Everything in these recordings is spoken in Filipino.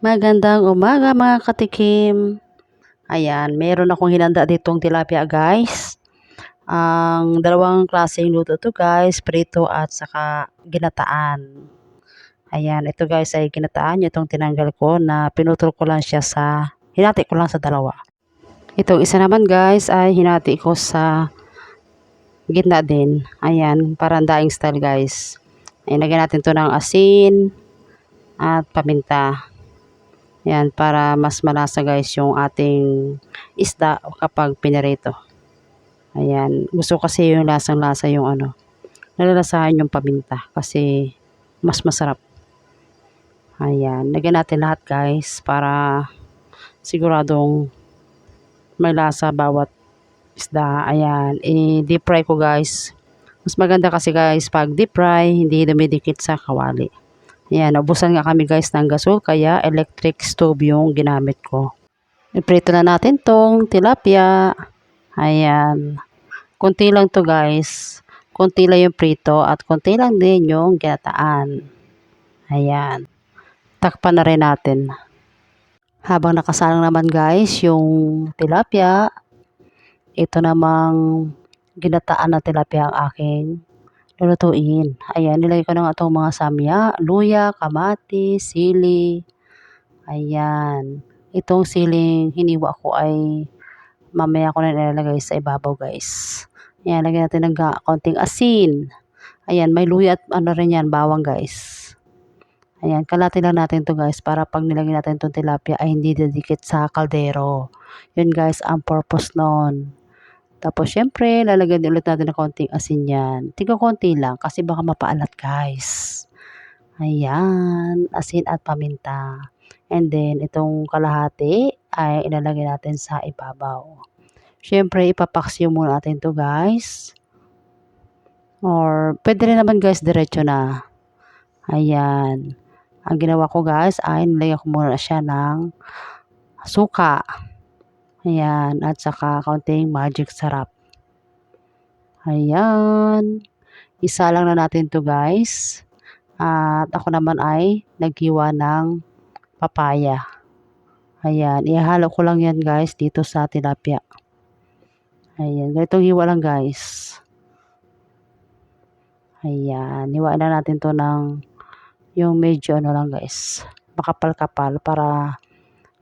Magandang umaga mga katikim. Ayan, meron akong hinanda ditong tilapia guys. Ang dalawang klaseng luto to guys, prito at saka ginataan. Ayan, ito guys ay ginataan itong tinanggal ko na pinutol ko lang siya sa, hinati ko lang sa dalawa. Itong isa naman guys ay hinati ko sa gitna din. Ayan, parang daing style guys. Ayan, lagyan natin to ng asin at paminta. Yan, para mas malasa guys yung ating isda kapag pinarito. Ayan, gusto kasi yung lasang-lasa yung ano, nalalasahan yung paminta kasi mas masarap. Ayan, lagyan natin lahat guys para siguradong may lasa bawat isda. Ayan, i-deep fry ko guys. Mas maganda kasi guys pag deep fry, hindi dumidikit sa kawali. Ayan, ubusan nga kami guys ng gasol kaya electric stove yung ginamit ko. Iprito na natin tong tilapia. Ayan. Kunti lang to guys. Kunti lang yung prito at kunti lang din yung ginataan. Ayan. Takpan na rin natin. Habang nakasalang naman guys yung tilapia, ito namang ginataan na tilapia ang aking lulutuin. Ayan, nilagay ko na nga itong mga samya, luya, kamati, sili. Ayan. Itong siling hiniwa ko ay mamaya ko na nilalagay sa ibabaw guys. Ayan, lagyan natin ng konting asin. Ayan, may luya at ano rin yan, bawang guys. Ayan, kalati lang natin to guys para pag nilagay natin itong tilapia ay hindi didikit sa kaldero. Yun guys, ang purpose nun. Tapos, syempre, lalagyan ulit natin ng konting asin yan. Tiga konti lang kasi baka mapaalat, guys. Ayan, asin at paminta. And then, itong kalahati ay ilalagay natin sa ibabaw. Syempre, ipapaksiyo muna natin to guys. Or, pwede rin naman guys, diretso na. Ayan. Ang ginawa ko guys ay nilagyan ko muna siya ng suka. Ayan, at saka kaunting magic sarap. Ayan. Isa lang na natin to guys. At ako naman ay naghiwa ng papaya. Ayan, ihalo ko lang yan guys dito sa tilapia. Ayan, ganitong hiwa lang guys. Ayan, hiwaan na natin to ng yung medyo ano lang guys, makapal-kapal para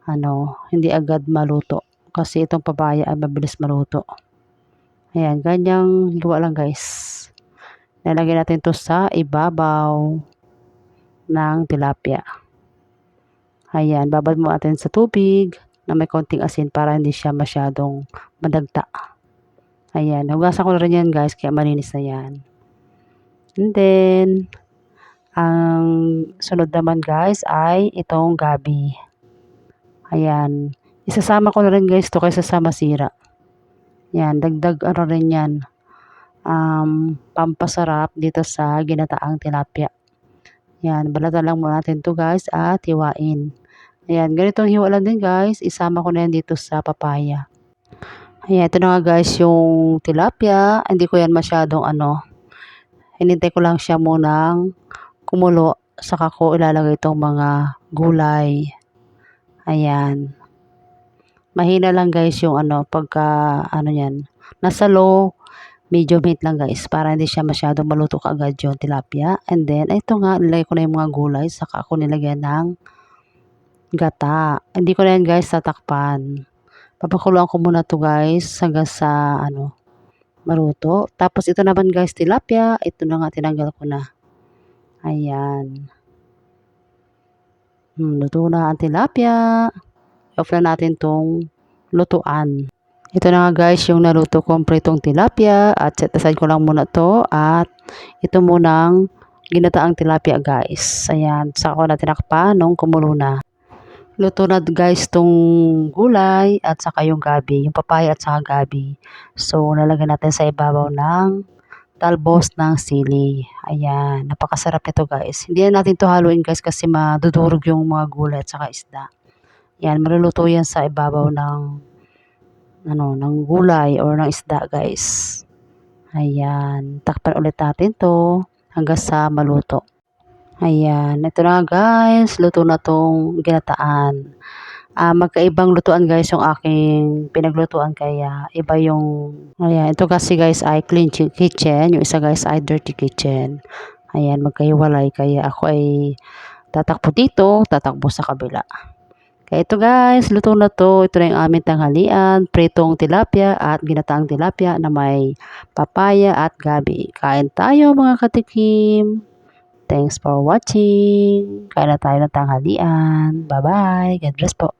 ano, hindi agad maluto kasi itong papaya ay mabilis maluto. Ayan, ganyang hiwa lang guys. Nalagyan natin to sa ibabaw ng tilapia. Ayan, babad mo natin sa tubig na may konting asin para hindi siya masyadong madagta. Ayan, hugasan ko na rin yan guys, kaya malinis na yan. And then, ang sunod naman guys ay itong gabi. Ayan, Isasama ko na rin guys to kaysa sa masira. Yan, dagdag ano rin yan. Um, pampasarap dito sa ginataang tilapia. Yan, balatan lang muna natin to guys at hiwain. Ayan, ganitong hiwa lang din guys. Isama ko na yan dito sa papaya. Ayan, ito na nga guys yung tilapia. Hindi ko yan masyadong ano. Hinintay ko lang siya munang kumulo. Saka ko ilalagay itong mga gulay. Ayan mahina lang guys yung ano, pagka, ano yan, nasa low, medium heat lang guys, para hindi siya masyado maluto kaagad yung tilapia. And then, ito nga, nilagay ko na yung mga gulay, saka ako nilagyan ng gata. Hindi ko na yan guys tatakpan. Papakuluan ko muna to guys, hanggang sa, ano, maruto. Tapos, ito naman guys, tilapia. Ito na nga, tinanggal ko na. Ayan. Hmm, luto na ang tilapia off na natin tong lutuan. Ito na nga guys yung naluto kong pritong tilapia at set aside ko lang muna to at ito munang ginataang tilapia guys. Ayan, saka ko na tinakpa nung kumulo na. Luto na guys tong gulay at saka yung gabi, yung papaya at saka gabi. So, nalagyan natin sa ibabaw ng talbos ng sili. Ayan, napakasarap nito guys. Hindi na natin to haluin guys kasi madudurog yung mga gulay at saka isda. Yan, maluluto yan sa ibabaw ng ano, ng gulay or ng isda, guys. Ayan, takpan ulit natin to hanggang sa maluto. Ayan, ito na guys, luto na tong ginataan. Ah, magkaibang lutuan guys yung aking pinaglutuan kaya iba yung ayan, ito kasi guys ay clean kitchen, yung isa guys ay dirty kitchen. Ayan, magkahiwalay kaya ako ay tatakbo dito, tatakbo sa kabila. Kaya ito guys, luto na to. Ito na yung aming tanghalian, pritong tilapia at ginataang tilapia na may papaya at gabi. Kain tayo mga katikim. Thanks for watching. Kain na tayo ng tanghalian. Bye-bye. God bless po.